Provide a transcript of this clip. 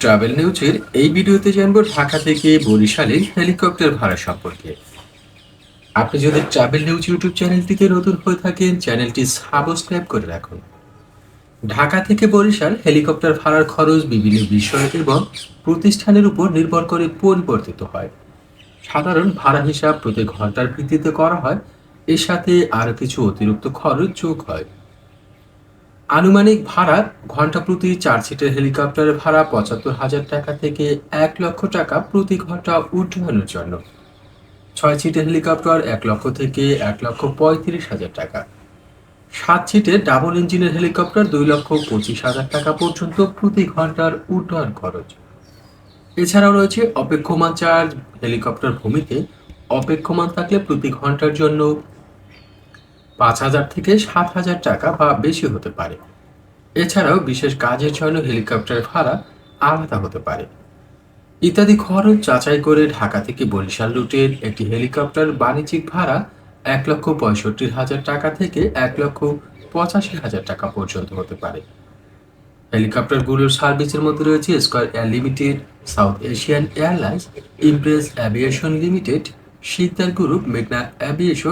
Travel নিউজের এই ভিডিওতে জানব ঢাকা থেকে বরিশালে হেলিকপ্টার ভাড়া সম্পর্কে। আপনি যদি ট্রাভেল নিউজ ইউটিউব চ্যানেলটিতে নতুন হয়ে থাকেন, চ্যানেলটি সাবস্ক্রাইব করে রাখুন। ঢাকা থেকে বরিশাল হেলিকপ্টার ভাড়ার খরচ বিভিন্ন বিষয় এবং প্রতিষ্ঠানের উপর নির্ভর করে পরিবর্তিত হয়। সাধারণ ভাড়া হিসাব প্রতি ঘণ্টার ভিত্তিতে করা হয়, এর সাথে আরও কিছু অতিরিক্ত খরচ যোগ হয়। আনুমানিক ভাড়া ঘণ্টা প্রতি চার সিটের হেলিকপ্টারের ভাড়া পঁচাত্তর হাজার টাকা থেকে এক লক্ষ টাকা প্রতি ঘণ্টা উড্ডয়নের জন্য। ছয় সিটের হেলিকপ্টার এক লক্ষ থেকে এক লক্ষ পঁয়ত্রিশ হাজার টাকা। সাত সিটের ডাবল ইঞ্জিনের হেলিকপ্টার দুই লক্ষ পঁচিশ হাজার টাকা পর্যন্ত প্রতি ঘণ্টার উড্ডয়ন খরচ। এছাড়াও রয়েছে অপেক্ষমান চার্জ। হেলিকপ্টার ভূমিতে অপেক্ষমান থাকলে প্রতি ঘণ্টার জন্য পাঁচ হাজার থেকে সাত হাজার টাকা বা বেশি হতে পারে। এছাড়াও বিশেষ কাজের জন্য হেলিকপ্টার ভাড়া আলাদা হতে পারে। ইত্যাদি খরচ যাচাই করে ঢাকা থেকে বরিশাল রুটের একটি হেলিকপ্টার বাণিজ্যিক ভাড়া এক লক্ষ পঁয়ষট্টি হাজার টাকা থেকে এক লক্ষ পঁচাশি হাজার টাকা পর্যন্ত হতে পারে। হেলিকপ্টারগুলোর সার্ভিসের মধ্যে রয়েছে Square Air Limited South Asian Airlines Impress Aviation Limited Sikdar Group মেঘনা অ্যাভিয়েশন